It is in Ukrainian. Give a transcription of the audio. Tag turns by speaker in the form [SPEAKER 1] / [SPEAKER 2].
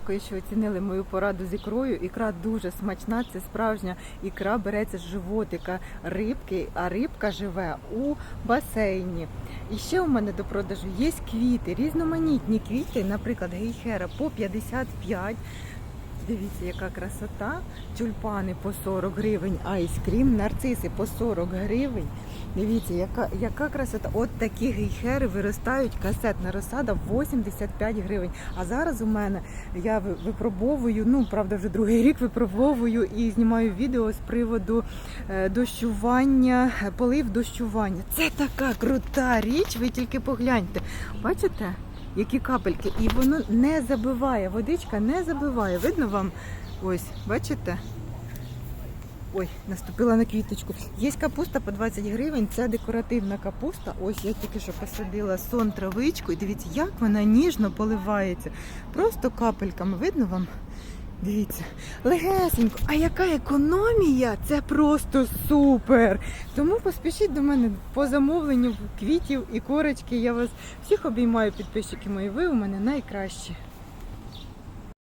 [SPEAKER 1] Дякую, що оцінили мою пораду з ікрою. Ікра дуже смачна, це справжня ікра береться з животика рибки, а рибка живе у басейні. І ще у мене до продажу є квіти, різноманітні квіти, наприклад, гейхера по 55. Дивіться, яка красота. Тюльпани по 40 гривень, айскрім, нарциси по 40 гривень. Дивіться, яка, яка красота. От такі гейхери виростають, касетна розсада 85 гривень. А зараз у мене я випробовую, ну правда, вже другий рік випробовую і знімаю відео з приводу е, дощування, е, полив дощування. Це така крута річ, ви тільки погляньте. Бачите? Які капельки, і воно не забиває, водичка не забиває. Видно вам? Ось, бачите? Ой, наступила на квіточку. Є капуста по 20 гривень, це декоративна капуста. Ось я тільки що посадила сон травичку. І дивіться, як вона ніжно поливається. Просто капельками. Видно вам? Дивіться, легесенько. А яка економія? Це просто супер. Тому поспішіть до мене по замовленню квітів і корочки. Я вас всіх обіймаю, підписчики мої. Ви у мене найкращі.